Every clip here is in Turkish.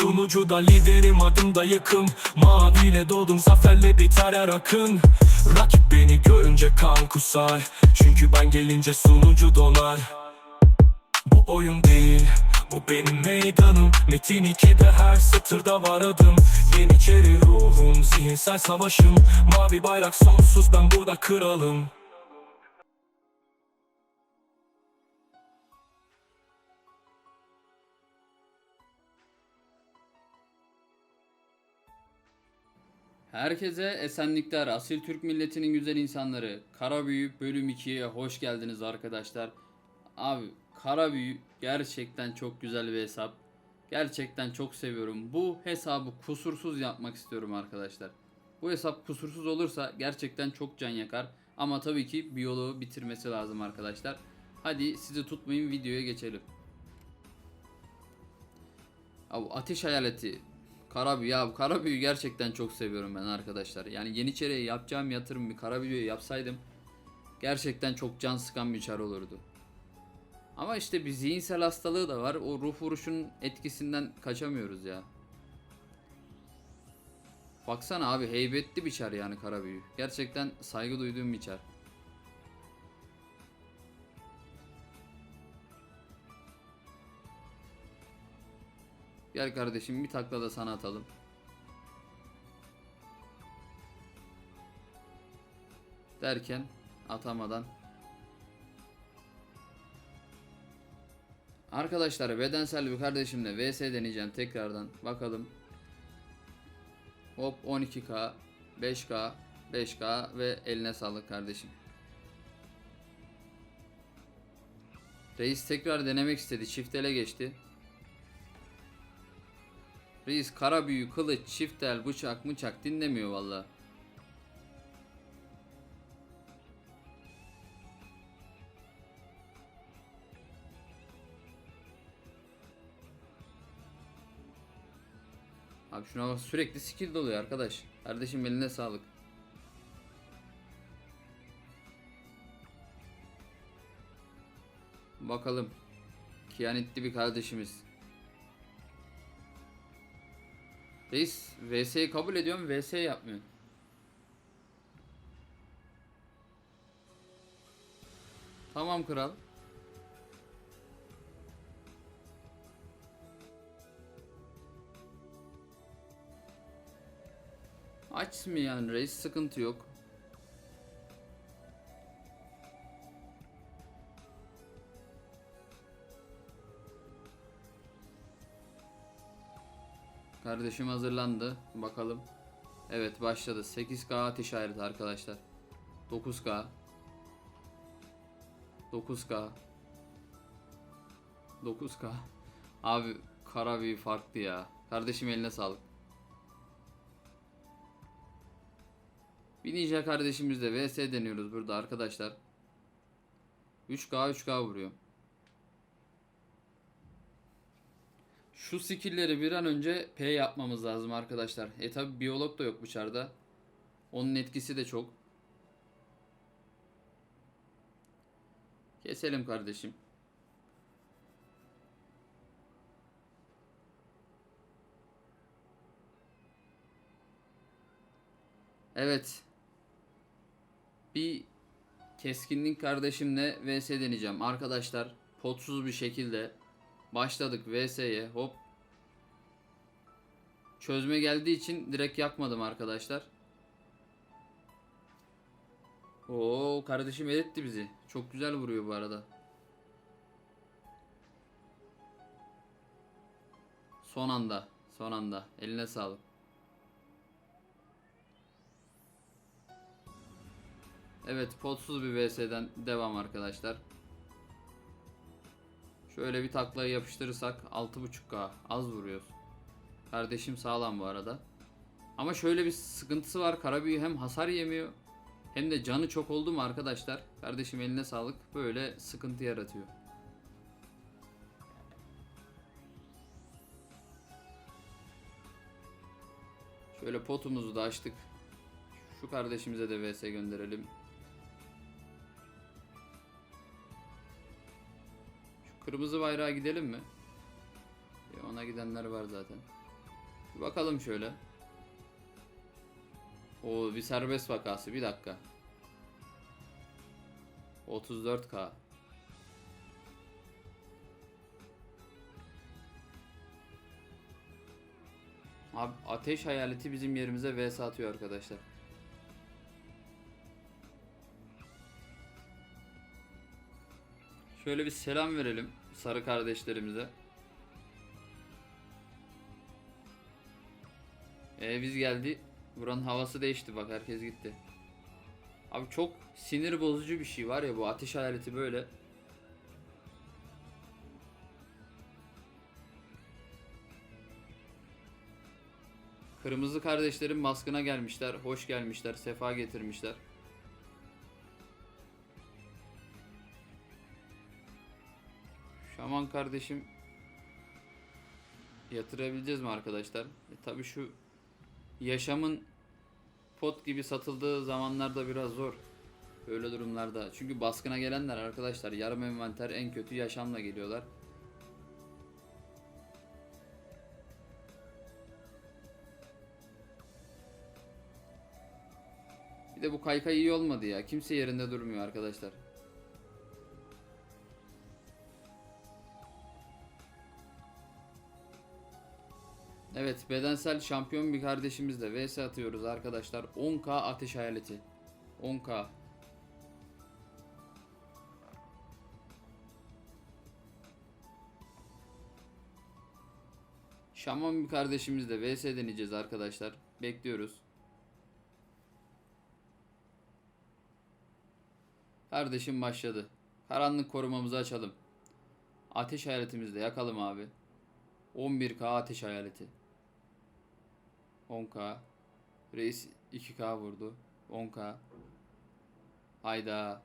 Sunucuda liderim adımda yakım Maviyle doldum zaferle biter her akın. Rakip beni görünce kan kusar. Çünkü ben gelince sunucu donar. Bu oyun değil bu benim meydanım. Metin 2'de her satırda var adım. Yeniçeri ruhum zihinsel savaşım. Mavi bayrak sonsuz ben burada kralım Herkese esenlikler, asil Türk milletinin güzel insanları. Kara Büyü bölüm 2'ye hoş geldiniz arkadaşlar. Abi Kara Büyü gerçekten çok güzel bir hesap. Gerçekten çok seviyorum. Bu hesabı kusursuz yapmak istiyorum arkadaşlar. Bu hesap kusursuz olursa gerçekten çok can yakar. Ama tabii ki biyoloğu bitirmesi lazım arkadaşlar. Hadi sizi tutmayın videoya geçelim. Abi ateş hayaleti Karabüyü ya Karabüyü gerçekten çok seviyorum ben arkadaşlar. Yani Yeniçeri'ye yapacağım yatırım bir Karabüyü yapsaydım gerçekten çok can sıkan bir çar olurdu. Ama işte bir zihinsel hastalığı da var. O ruh vuruşun etkisinden kaçamıyoruz ya. Baksana abi heybetli bir çar yani Karabüyü. Gerçekten saygı duyduğum bir çar. Gel kardeşim bir takla da sana atalım. Derken atamadan. Arkadaşlar bedensel bir kardeşimle vs deneyeceğim tekrardan. Bakalım. Hop 12k, 5k, 5k ve eline sağlık kardeşim. Reis tekrar denemek istedi. Çift ele geçti. Reis kara büyü, kılıç, çift el, bıçak, mıçak dinlemiyor valla. Abi şuna bak sürekli skill doluyor arkadaş. Kardeşim eline sağlık. Bakalım. Kiyanetli bir kardeşimiz. Reis VS'yi kabul ediyorum VS yapmıyor. Tamam kral. Aç mı yani reis sıkıntı yok. Kardeşim hazırlandı. Bakalım. Evet başladı. 8K ateş ayrıtı arkadaşlar. 9K. 9K. 9K. Abi kara bir farklı ya. Kardeşim eline sağlık. Bir ninja kardeşimizle vs deniyoruz burada arkadaşlar. 3K 3K vuruyor. Şu skill'leri bir an önce P yapmamız lazım arkadaşlar. E tabi biyolog da yok bu çarda. Onun etkisi de çok. Keselim kardeşim. Evet. Bir keskinlik kardeşimle vs deneyeceğim. Arkadaşlar potsuz bir şekilde başladık vs'ye hop. Çözme geldiği için direkt yakmadım arkadaşlar. Oo kardeşim eritti bizi. Çok güzel vuruyor bu arada. Son anda. Son anda. Eline sağlık. Evet potsuz bir VS'den devam arkadaşlar. Şöyle bir taklayı yapıştırırsak 6.5K az vuruyoruz. Kardeşim sağlam bu arada. Ama şöyle bir sıkıntısı var. Karabüyü hem hasar yemiyor hem de canı çok oldu mu arkadaşlar? Kardeşim eline sağlık. Böyle sıkıntı yaratıyor. Şöyle potumuzu da açtık. Şu kardeşimize de vs gönderelim. Kırmızı bayrağa gidelim mi? E, Ona gidenler var zaten. Bir Bakalım şöyle. O bir serbest vakası. Bir dakika. 34k. Abi ateş hayaleti bizim yerimize vs atıyor arkadaşlar. Şöyle bir selam verelim sarı kardeşlerimize. Ee, biz geldi. Buranın havası değişti bak herkes gitti. Abi çok sinir bozucu bir şey var ya bu ateş hayaleti böyle. Kırmızı kardeşlerin baskına gelmişler. Hoş gelmişler. Sefa getirmişler. Şaman kardeşim yatırabileceğiz mi arkadaşlar? E, tabii şu yaşamın pot gibi satıldığı zamanlarda biraz zor. Öyle durumlarda. Çünkü baskına gelenler arkadaşlar yarım envanter en kötü yaşamla geliyorlar. Bir de bu kaykay iyi olmadı ya. Kimse yerinde durmuyor arkadaşlar. Evet bedensel şampiyon bir kardeşimizle vs atıyoruz arkadaşlar. 10k ateş hayaleti. 10k. Şaman bir kardeşimizle vs deneyeceğiz arkadaşlar. Bekliyoruz. Kardeşim başladı. Karanlık korumamızı açalım. Ateş hayaletimizi de yakalım abi. 11k ateş hayaleti. 10k. Reis 2k vurdu. 10k. Hayda.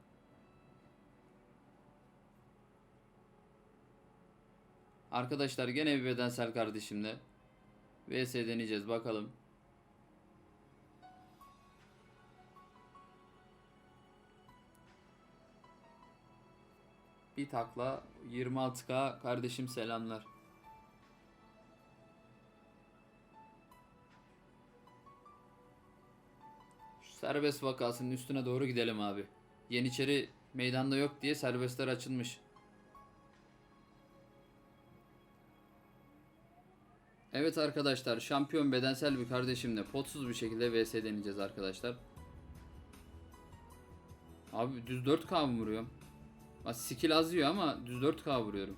Arkadaşlar gene bir bedensel kardeşimle. VS deneyeceğiz bakalım. Bir takla 26k kardeşim selamlar. Serbest vakasının üstüne doğru gidelim abi. Yeniçeri meydanda yok diye serbestler açılmış. Evet arkadaşlar şampiyon bedensel bir kardeşimle potsuz bir şekilde vs deneyeceğiz arkadaşlar. Abi düz 4k mı vuruyorum? Skill az ama düz 4k vuruyorum.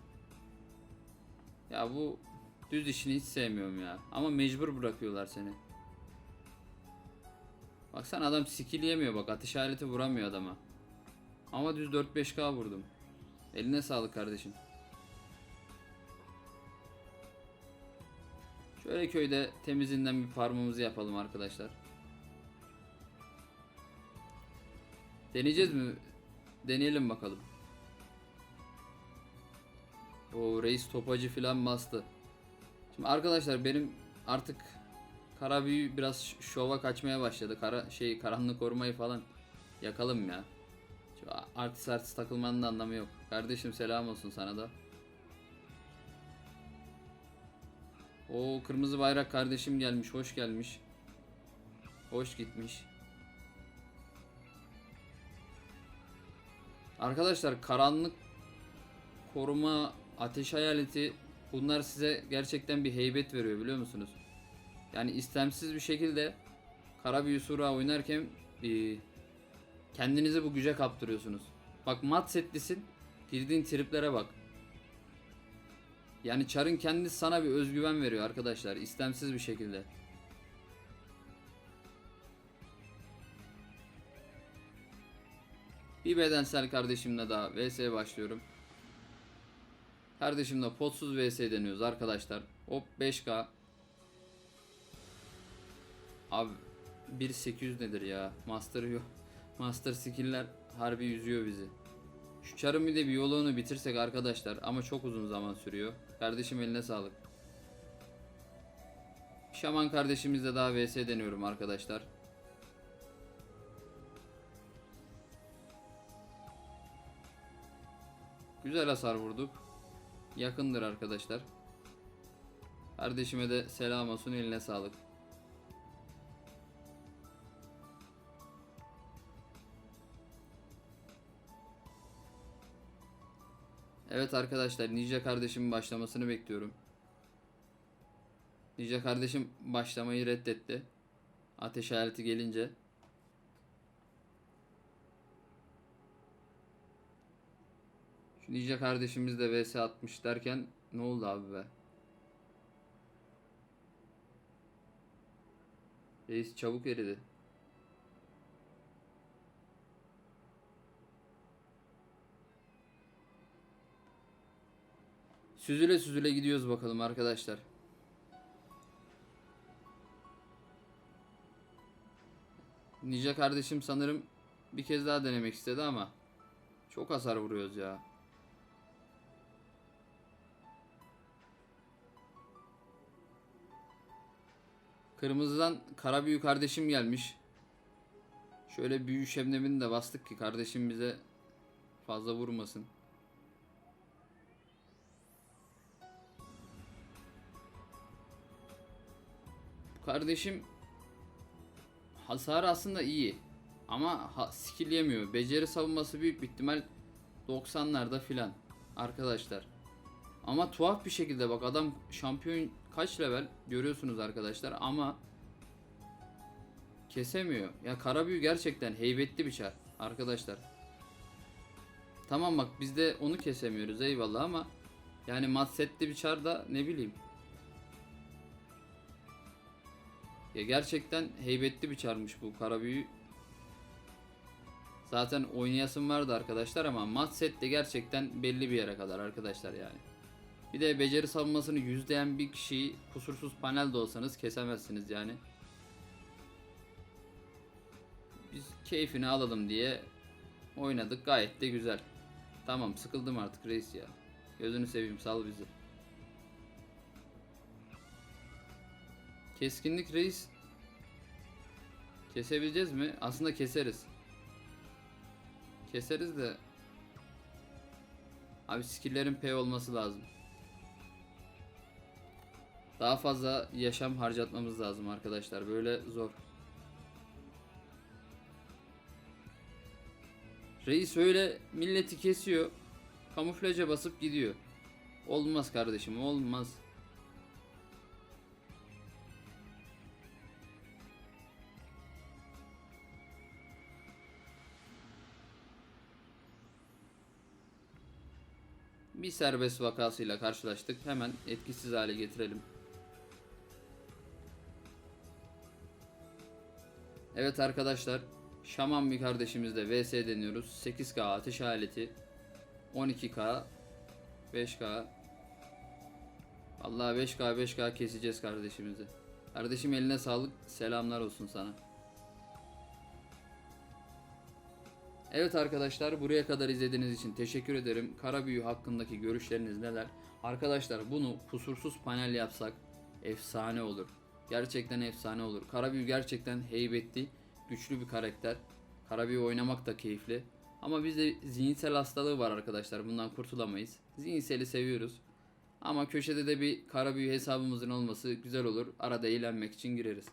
Ya bu düz işini hiç sevmiyorum ya. Ama mecbur bırakıyorlar seni. Baksana adam skill yemiyor bak ateş aleti vuramıyor adama. Ama düz 4-5k vurdum. Eline sağlık kardeşim. Şöyle köyde temizinden bir parmağımızı yapalım arkadaşlar. Deneyeceğiz mi? Deneyelim bakalım. O reis topacı filan bastı. Şimdi arkadaşlar benim artık kara büyü biraz şova kaçmaya başladı. Kara şey karanlık korumayı falan yakalım ya. Şu artist artist takılmanın da anlamı yok. Kardeşim selam olsun sana da. O kırmızı bayrak kardeşim gelmiş, hoş gelmiş. Hoş gitmiş. Arkadaşlar karanlık koruma, ateş hayaleti bunlar size gerçekten bir heybet veriyor biliyor musunuz? Yani istemsiz bir şekilde kara büyü sura oynarken e, kendinizi bu güce kaptırıyorsunuz. Bak mat setlisin, girdiğin triplere bak. Yani çarın kendisi sana bir özgüven veriyor arkadaşlar istemsiz bir şekilde. Bir bedensel kardeşimle daha vs başlıyorum. Kardeşimle potsuz vs deniyoruz arkadaşlar. Hop 5k. Abi 1.800 nedir ya? Master yok. Master skill'ler harbi yüzüyor bizi. Şu çarın bir de bir yolunu bitirsek arkadaşlar ama çok uzun zaman sürüyor. Kardeşim eline sağlık. Şaman kardeşimizle daha vs deniyorum arkadaşlar. Güzel hasar vurduk. Yakındır arkadaşlar. Kardeşime de selam olsun eline sağlık. Evet arkadaşlar Ninja kardeşimin başlamasını bekliyorum. Ninja kardeşim başlamayı reddetti. Ateş aleti gelince. Şu Ninja kardeşimiz de vs atmış derken ne oldu abi be? Reis çabuk eridi. Süzüle süzüle gidiyoruz bakalım arkadaşlar. Ninja kardeşim sanırım bir kez daha denemek istedi ama çok hasar vuruyoruz ya. Kırmızıdan kara büyü kardeşim gelmiş. Şöyle büyü şebnemini de bastık ki kardeşim bize fazla vurmasın. Kardeşim hasarı aslında iyi. Ama ha, skill yemiyor. Beceri savunması büyük bir ihtimal 90'larda filan arkadaşlar. Ama tuhaf bir şekilde bak adam şampiyon kaç level görüyorsunuz arkadaşlar ama kesemiyor. Ya kara büyü gerçekten heybetli bir çar arkadaşlar. Tamam bak biz de onu kesemiyoruz eyvallah ama yani mat setli bir çar da ne bileyim. Ya gerçekten heybetli bir çarmış bu kara büyü. Zaten oynayasım vardı arkadaşlar ama mat set de gerçekten belli bir yere kadar arkadaşlar yani. Bir de beceri savunmasını yüzleyen bir kişiyi kusursuz panel de olsanız kesemezsiniz yani. Biz keyfini alalım diye oynadık gayet de güzel. Tamam sıkıldım artık reis ya. Gözünü seveyim sal bizi. Keskinlik reis. Kesebileceğiz mi? Aslında keseriz. Keseriz de Abi skill'lerin P olması lazım. Daha fazla yaşam harcatmamız lazım arkadaşlar. Böyle zor. Reis öyle milleti kesiyor. Kamuflaja basıp gidiyor. Olmaz kardeşim olmaz. Bir serbest vakasıyla karşılaştık. Hemen etkisiz hale getirelim. Evet arkadaşlar. Şaman bir kardeşimizle VS deniyoruz. 8K ateş aleti. 12K 5K Vallahi 5K 5K keseceğiz kardeşimizi. Kardeşim eline sağlık. Selamlar olsun sana. Evet arkadaşlar buraya kadar izlediğiniz için teşekkür ederim. Kara büyü hakkındaki görüşleriniz neler? Arkadaşlar bunu kusursuz panel yapsak efsane olur. Gerçekten efsane olur. Kara büyü gerçekten heybetli, güçlü bir karakter. Kara büyü oynamak da keyifli. Ama bizde zihinsel hastalığı var arkadaşlar. Bundan kurtulamayız. Zihinseli seviyoruz. Ama köşede de bir kara büyü hesabımızın olması güzel olur. Arada eğlenmek için gireriz.